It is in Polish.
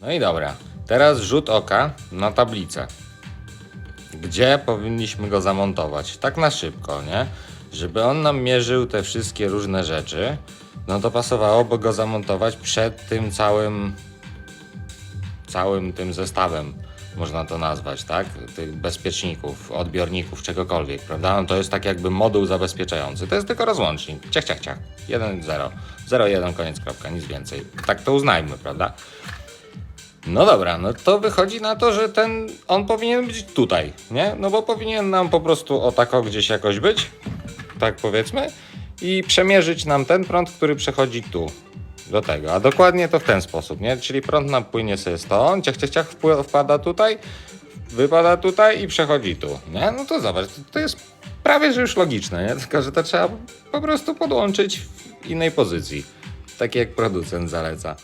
No i dobra, teraz rzut oka na tablicę. Gdzie powinniśmy go zamontować? Tak na szybko, nie? Żeby on nam mierzył te wszystkie różne rzeczy, no to pasowałoby go zamontować przed tym całym całym tym zestawem, można to nazwać, tak? Tych bezpieczników, odbiorników, czegokolwiek, prawda? No to jest tak jakby moduł zabezpieczający. To jest tylko rozłącznik. Ciach, ciach, ciach. 1, 0. 0, 1, koniec, kropka, nic więcej. Tak to uznajmy, prawda? No dobra, no to wychodzi na to, że ten, on powinien być tutaj, nie? No bo powinien nam po prostu o tako gdzieś jakoś być, tak powiedzmy, i przemierzyć nam ten prąd, który przechodzi tu, do tego. A dokładnie to w ten sposób, nie? Czyli prąd nam płynie sobie stąd, ciach, ciach, ciach, wpada tutaj, wypada tutaj i przechodzi tu, nie? No to zobacz, to, to jest prawie, że już logiczne, nie? Tylko, że to trzeba po prostu podłączyć w innej pozycji, tak jak producent zaleca.